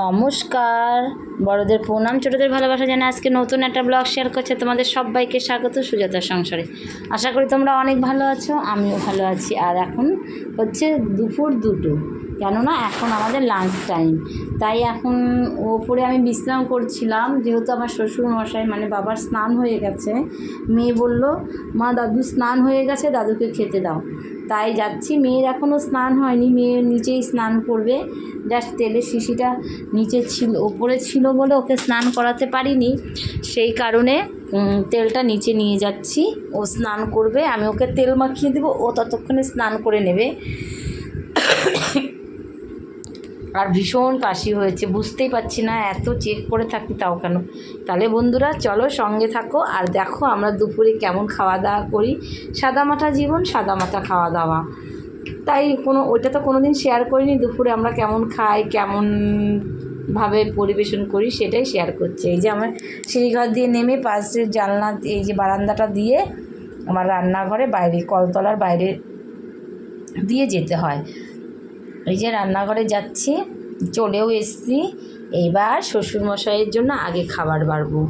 নমস্কার। বড়দের প্রণাম, ছোটদের ভালোবাসা জানে আজকে নতুন একটা ব্লগ শেয়ার করছে তোমাদের সবাইকে স্বাগত, সুজাতা সংসারে। আশা করি তোমরা অনেক ভালো আছো, আমিও ভালো আছি। আর এখন হচ্ছে দুপুর দুটো, কেননা এখন আমাদের লাঞ্চ টাইম তাই এখন ওপরে আমি বিশ্রাম করছিলাম, যেহেতু আমার শ্বশুর মশাই মানে বাবার স্নান হয়ে গেছে। মেয়ে বলল, মা, দাদু স্নান হয়ে গেছে, দাদুকে খেতে দাও। তাই যাচ্ছি। মেয়ের এখনও স্নান হয়নি, মেয়ে নিচেই স্নান করবে। জাস্ট তেলের শিশিটা নিচে ছিল, ওপরে ছিল বলে ওকে স্নান করাতে পারিনি। সেই কারণে তেলটা নিচে নিয়ে যাচ্ছি। ও স্নান করবে, আমি ওকে তেল মাখিয়ে দেবো, ও ততক্ষণে স্নান করে নেবে। আর ভীষণ কাশি হয়েছে, বুঝতেই পারছি না এত চেক করে থাকি তাও কেন? তাহলে বন্ধুরা চলো সঙ্গে থাকো আর দেখো আমরা দুপুরে কেমন খাওয়া দাওয়া করি। সাদামাটা জীবন, সাদামাটা খাওয়া দাওয়া। তাই কোনো, ওইটা তো কোনো দিন শেয়ার করিনি, দুপুরে আমরা কেমন খাই, কেমন ভাবে পরিবেশন করি সেটাই শেয়ার করছে। এই যে আমার সিঁড়িঘর দিয়ে নেমে পাশের জানলা, এই যে বারান্দাটা দিয়ে আমার রান্নাঘরে বাইরে, কলতলার বাইরে দিয়ে যেতে হয়। এই যে রান্নাঘরে যাচ্ছি, চলেও এসছি। এইবার শ্বশুরমশাইয়ের জন্য আগে খাবার বাড়বো।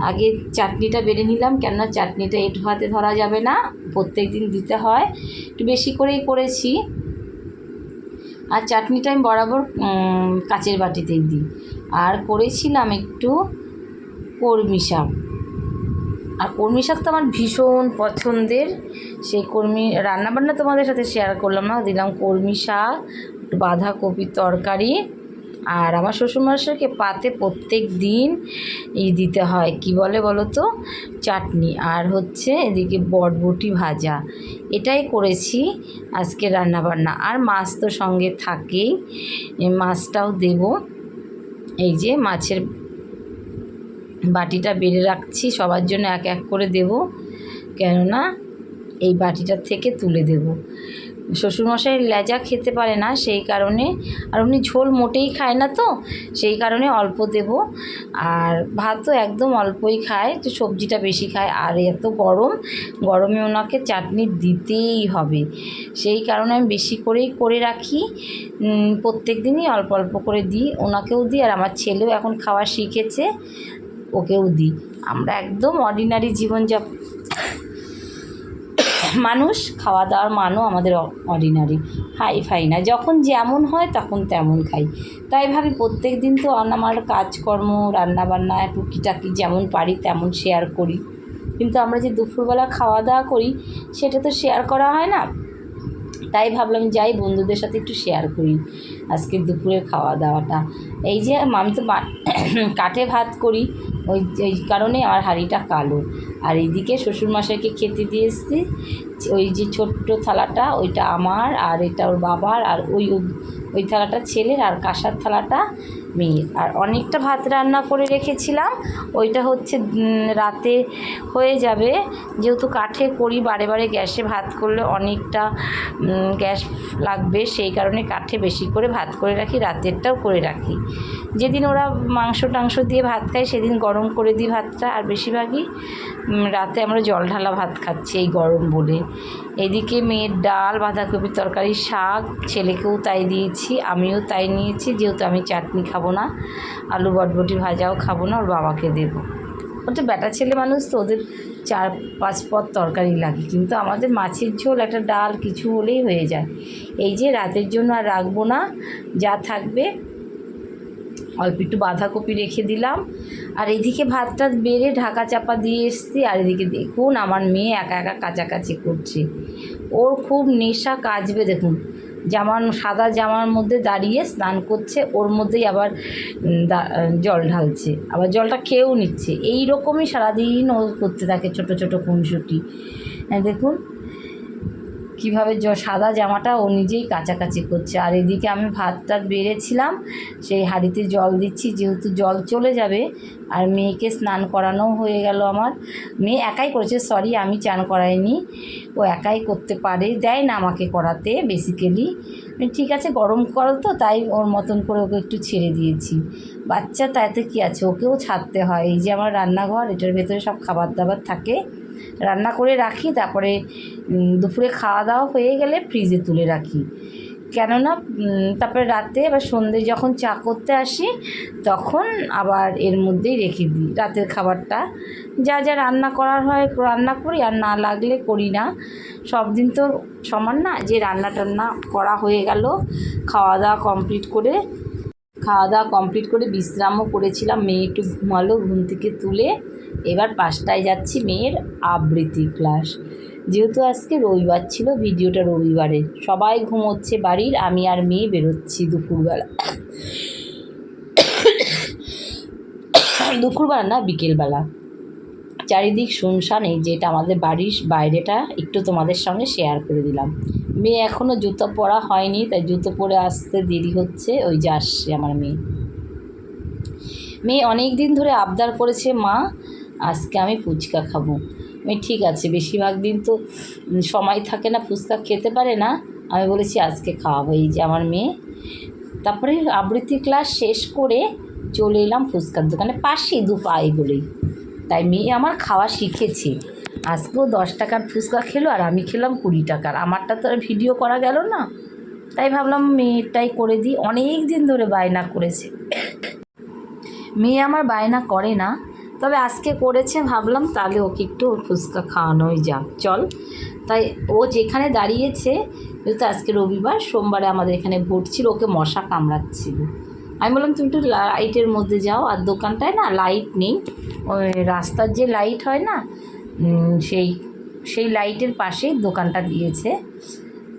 আগে চাটনিটা বেড়ে নিলাম, কেননা চাটনিটা এঁটো হাতে ধরা যাবে না, প্রত্যেক দিন দিতে হয়। একটু বেশি করেই করেছি। আর চাটনিটা আমি বরাবর কাচের বাটিতেই দিই। আর করেছিলাম একটু কর্মী শাক। আর কর্মী শাক তো আমার ভীষণ পছন্দের। সেই কর্মী রান্নাবান্না তোমাদের সাথে শেয়ার করলাম না, দিলাম কর্মী শাক বাঁধাকপির তরকারি। আর আমার শ্বশুরমশাইকে পাতে প্রত্যেক দিন ই দিতে হয়, কি বলে বলো তো চাটনি। আর হচ্ছে এদিকে বটবটি ভাজা। এটাই করেছি আজকে রান্নাবান্না। আর মাছ তো সঙ্গে থাকেই মাছটাও দেবো। এই যে মাছের বাটিটা বেড়ে রাখছি, সবার জন্য এক এক করে দেব। কেননা এই বাটিটার থেকে তুলে দেব। শ্বশুরমশাই লেজা খেতে পারে না সেই কারণে, আর উনি ঝোল মোটেই খায় না তো, সেই কারণে অল্প দেব। আর ভাতও একদম অল্পই খায়, তো সবজিটা বেশি খায়। আর এত গরম, গরমে ওনাকে চাটনি দিতেই হবে। সেই কারণে আমি বেশি করেই করে রাখি। প্রত্যেক দিনই অল্প অল্প করে দিই, ওনাকেও দিই। আর আমার ছেলেও এখন খাওয়া শিখেছে। ওকেও দিই। আমরা একদম অর্ডিনারি জীবনযাপন মানুষ খাওয়া দাওয়ার মানও আমাদের অর্ডিনারি হাই ফাই না, যখন যেমন হয় তখন তেমন খাই। তাই ভাবি প্রত্যেক দিন তো আমার কাজকর্ম, রান্নাবান্না, টুকিটাকি যেমন পারি তেমন শেয়ার করি। কিন্তু আমরা যে দুপুরবেলা খাওয়া দাওয়া করি, সেটা তো শেয়ার করা হয় না। তাই ভাবলাম যাই বন্ধুদের সাথে একটু শেয়ার করি আজকে দুপুরের খাওয়া দাওয়াটা এই যে আমি তো কাঠে ভাত করি ওই ওই কারণে আমার হাঁড়িটা কালো। আর এইদিকে শ্বশুরমশাইকে খেতে দিয়ে এসছি। ওই যে ছোট্ট থালাটা, ওইটা আমার, আর এটা ওর বাবার, আর ওই ওই থালাটা ছেলের, আর কাঁসার থালাটা মেয়ের। আর অনেকটা ভাত রান্না করে রেখেছিলাম। ওইটা হচ্ছে রাতে হয়ে যাবে। যেহেতু কাঠে করি, বারে বারে গ্যাসে ভাত করলে অনেকটা গ্যাস লাগবে। সেই কারণে কাঠে বেশি করে ভাত করে রাখি, রাতেরটাও করে রাখি। যেদিন ওরা মাংস টাংস দিয়ে ভাত খায়, সেদিন গরম করে দিই ভাতটা। আর বেশিরভাগই রাতে আমরা জল ঢালা ভাত খাচ্ছি এই গরম বলে। এদিকে মেয়ের ডাল, বাঁধাকপির তরকারি, শাক, ছেলেকেও তাই দিয়েছি, আমিও তাই নিয়েছি, যেহেতু আমি চাটনি খাব না, আলু বটবটি ভাজাও খাব না, ওর বাবাকে দেবো। ও তো বেটা ছেলে মানুষ তো, ওদের চার পাঁচ পদ তরকারি লাগে। কিন্তু আমাদের মাছের ঝোল, একটা ডাল কিছু হলেই হয়ে যায়। এই যে রাতের জন্য আর রাখব না, যা থাকবে অল্প একটু বাঁধাকপি রেখে দিলাম। আর এদিকে ভাতটা বেড়ে ঢাকা চাপা দিয়ে এসছি। আর এদিকে দেখুন, আমার মেয়ে একা একা কাচাকাচি করছে। ওর খুব নেশা কাচবে দেখুন। জামান সাদা জামার মধ্যে দাঁড়িয়ে স্নান করছে, ওর মধ্যেই আবার জল ঢালছে। আবার জলটা খেয়েও নিচ্ছে। এই রকমই সারাদিন ও করতে থাকে ছোট ছোট খুনসুটি। হ্যাঁ দেখুন। কীভাবে সাদা জামাটা ও নিজেই কাচাকাচি করছে। আর এদিকে আমি ভাত টাত বেড়েছিলাম, সেই হাঁড়িতে জল দিচ্ছি, যেহেতু জল চলে যাবে, আর মেয়েকে স্নান করানোও হয়ে গেল আমার। মেয়ে একাই করেছে, সরি, আমি চান করাইনি। ও একাই করতে পারে, দেয় না আমাকে করাতে বেসিক্যালি ঠিক আছে, গরম করো তো, তাই ওর মতন করে ওকে একটু ছেড়ে দিয়েছি। বাচ্চা তাইতে কী আছে? ওকেও ছাড়তে হয়। এই যে আমার রান্নাঘর, এটার ভেতরে সব খাবার দাবার থাকে। রান্না করে রাখি, তারপরে দুপুরে খাওয়া দাওয়া হয়ে গেলে ফ্রিজে তুলে রাখি। কেননা তারপরে রাতে আবার সন্ধে যখন চা করতে আসি, তখন আবার এর মধ্যেই রেখে দিই। রাতের খাবারটা যা যা রান্না করার হয়, রান্না করি আর না লাগলে করি না। সব দিন তো সমান না, যে রান্না টান্না করা হয়ে গেল খাওয়া দাওয়া কমপ্লিট করে খাওয়া দাওয়া কমপ্লিট করে বিশ্রামও করেছিলাম। মেয়ে একটু ঘুমালো, ঘুম থেকে তুলে এবার পাঁচটায় যাচ্ছি মেয়ের আবৃত্তি ক্লাস যেহেতু আজকে রবিবার ছিল, ভিডিওটা রবিবারে। সবাই ঘুমোচ্ছে বাড়ির, আমি আর মেয়ে বেরোচ্ছি দুপুরবেলা। দুপুরবেলা না, বিকেলবেলা। চারিদিক শুনশান যেটা আমাদের বাড়ির বাইরেটা একটু তোমাদের সঙ্গে শেয়ার করে দিলাম। মেয়ে এখনও জুতো পরা হয়নি, তাই জুতো পরে আসতে দেরি হচ্ছে। ওই যে আসছে আমার মেয়ে। মেয়ে অনেক দিন ধরে আবদার করেছে, মা, আজকে আমি ফুচকা খাব। আমি ঠিক আছে, বেশিরভাগ দিন তো সময় থাকে না, ফুচকা খেতে পারে না। আমি বলেছি, আজকে খাওয়াবো। এই যে আমার মেয়ে। তারপরে আবৃত্তি ক্লাস শেষ করে চলে এলাম ফুচকার দোকানে, পাশেই দু পায়ে বলেই। তাই মেয়ে আমার খাওয়া শিখেছে। আজকেও দশ টাকার ফুচকা খেলো আর আমি খেলাম কুড়ি টাকার। আমারটা তো আর ভিডিও করা গেল না। তাই ভাবলাম মেয়েটাই করে দিই। অনেক দিন ধরে বায়না করেছে। মেয়ে আমার বায়না করে না। তবে আজকে করেছে, ভাবলাম তাহলে ওকে একটু ফুচকা খাওয়ানোই যাক। চল। তাই ও যেখানে দাঁড়িয়েছে, যেহেতু আজকে রবিবার, সোমবারে আমাদের এখানে ভোট ওকে মশা কামড়াচ্ছিল। আমি বললাম, তুমি একটু লাইটের মধ্যে যাও, আর দোকানটায় না লাইট নেই। ওই রাস্তার যে লাইট হয় না সেই সেই লাইটের পাশেই দোকানটা দিয়েছে।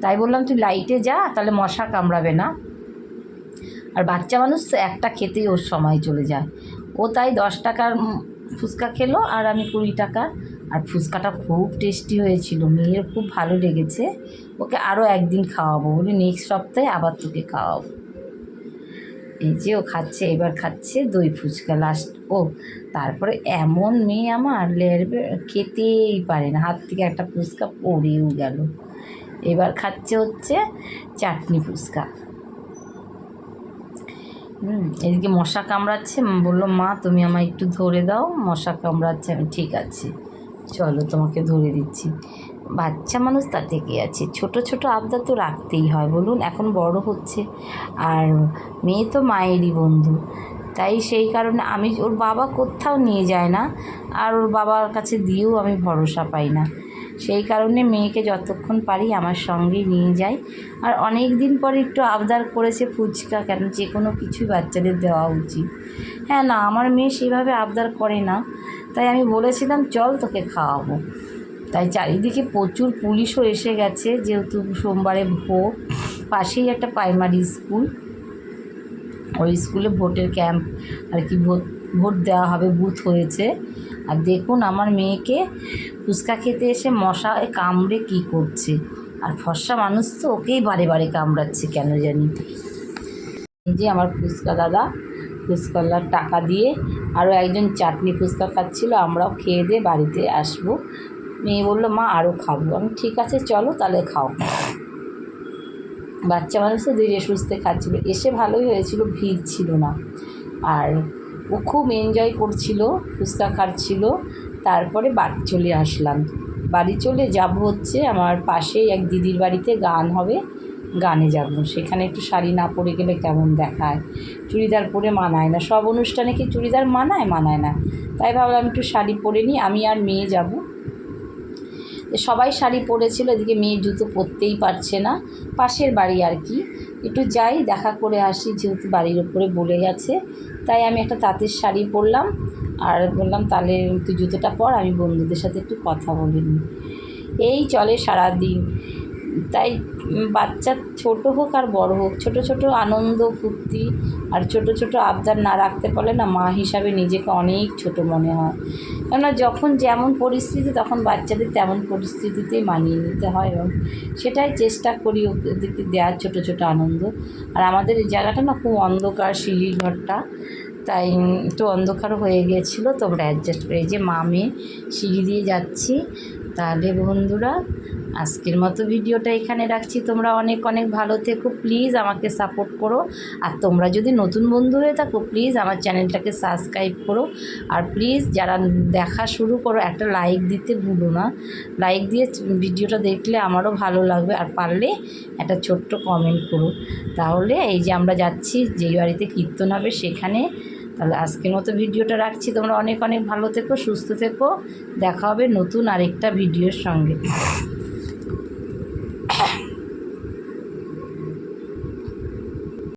তাই বললাম, তুই লাইটে যা, তাহলে মশা কামড়াবে না। আর বাচ্চা মানুষ তো একটা খেতেই ওর সময় চলে যায়। ও তাই দশ টাকার ফুচকা খেলো, আর আমি কুড়ি টাকার। আর ফুচকাটা খুব টেস্টি হয়েছিল, মেয়ের খুব ভালো লেগেছে। ওকে আরও একদিন খাওয়াবো, বলি নেক্সট সপ্তাহে আবার তোকে খাওয়াবো। এই ও খাচ্ছে, এবার খাচ্ছে দই ফুচকা লাস্ট ও, তারপরে এমন মেয়ে আমার লেরবে খেতেই পারে না। হাত থেকে একটা ফুচকা পড়েও গেল। এবার খাচ্ছে হচ্ছে চাটনি ফুচকা। হুম, এদিকে মশা কামড়াচ্ছে। বলল, মা, তুমি আমায় একটু ধরে দাও, মশা কামড়াচ্ছে, আমি ঠিক আছে। চলো তোমাকে ধরে দিচ্ছি। বাচ্চা মানুষ তা থেকে আছে। ছোট ছোট আবদার তো রাখতেই হয়, বলুন, এখন বড় হচ্ছে। আর মেয়ে তো মায়েরই বন্ধু। তাই সেই কারণে আমি, ওর বাবা কোথাও নিয়ে যায় না। আর ওর বাবার কাছে দিয়েও আমি ভরসা পাই না। সেই কারণে মেয়েকে যতক্ষণ পারি আমার সঙ্গেই নিয়ে যাই। আর অনেক দিন পর একটু আবদার করেছে ফুচকা কেন, যে কোনো কিছুই বাচ্চাদের দেওয়া উচিত। হ্যাঁ না, আমার মেয়ে সেভাবে আবদার করে না। তাই আমি বলেছিলাম, চল তোকে খাওয়াবো। তাই চারিদিকে প্রচুর পুলিশও এসে গেছে, যেহেতু সোমবারে ভোট পাশেই একটা প্রাইমারি স্কুল ওই স্কুলে ভোটের ক্যাম্প আর কি, ভোট ভোট দেওয়া হবে, বুথ হয়েছে। আর দেখুন আমার মেয়েকে ফুচকা খেতে এসে মশায় কামড়ে কী করছে। আর ফর্সা মানুষ তো ওকেই বারে বারে কামড়াচ্ছে, কেন জানি? এই যে আমার ফুচকা দাদা ফুচকালার টাকা দিয়ে আরও একজন চাটনি ফুচকা খাচ্ছিল, আমরাও খেয়ে দিয়ে বাড়িতে আসব। মেয়ে বলল, মা, আরও খাব। আমি, ঠিক আছে, চলো তাহলে খাও। বাচ্চা মানুষ তো ধীরে সুস্থে খাচ্ছিলো। এসে ভালোই হয়েছিল, ভিড় ছিল না। আর ও খুব এনজয় করছিল ফুচকা খাচ্ছিল তারপরে বাড়ি চলে আসলাম। বাড়ি চলে যাব হচ্ছে আমার পাশেই এক দিদির বাড়িতে, গান হবে, গানে যাব। সেখানে একটু শাড়ি না পরে গেলে কেমন দেখায়? চুড়িদার পরে মানায় না। সব অনুষ্ঠানে কি চুড়িদার মানায় মানায় না। তাই ভাবলাম একটু শাড়ি পরে নিই, আমি আর মেয়ে যাব। সবাই শাড়ি পরেছিল, এদিকে মেয়ে জুতো পরতেই পারছে না। পাশের বাড়ি আর কি। একটু যাই, দেখা করে আসি, যেহেতু বাড়ির ওপরে বলে গেছে। তাই আমি একটা তাঁতের শাড়ি পরলাম আর বললাম, তাহলে তুই জুতোটা পর, আমি বন্ধুদের সাথে একটু কথা বলে নিই। এই চলে সারাদিন। তাই বাচ্চা ছোট হোক আর বড় হোক, ছোট ছোট আনন্দ, ফুর্তি আর ছোট ছোট আবদার না রাখতে পারলে না মা হিসাবে নিজেকে অনেক ছোট মনে হয়। কেননা যখন যেমন পরিস্থিতি তখন বাচ্চাদের তেমন পরিস্থিতিতেই মানিয়ে নিতে হয় এবং সেটাই চেষ্টা করি ওদেরকে দেওয়ার ছোটো ছোটো আনন্দ। আর আমাদের এই জায়গাটা না খুব অন্ধকার সিঁড়ির ঘরটা। তাই একটু অন্ধকার হয়ে গিয়েছিল তোমরা অ্যাডজাস্ট করে। যে মা, মেয়ে, সিঁড়ি দিয়ে যাচ্ছি। তাহলে বন্ধুরা, আজকের মতো ভিডিওটা এখানে রাখছি। তোমরা অনেক অনেক ভালো থেকো, প্লিজ আমাকে সাপোর্ট করো। আর তোমরা যদি নতুন বন্ধু হয়ে থাকো, প্লিজ আমার চ্যানেলটাকে সাবস্ক্রাইব করো। আর প্লিজ যারা দেখা শুরু করো, একটা লাইক দিতে ভুলো না। লাইক দিয়ে ভিডিওটা দেখলে আমারও ভালো লাগবে। আর পারলে একটা ছোট্ট কমেন্ট করো। তাহলে এই যে আমরা যাচ্ছি, যেই বাড়িতে কীর্তন হবে, সেখানে তাহলে আজকের মতো ভিডিওটা রাখছি। তোমরা অনেক অনেক ভালো থেকো, সুস্থ থেকো। দেখা হবে নতুন আরেকটা ভিডিওর সঙ্গে।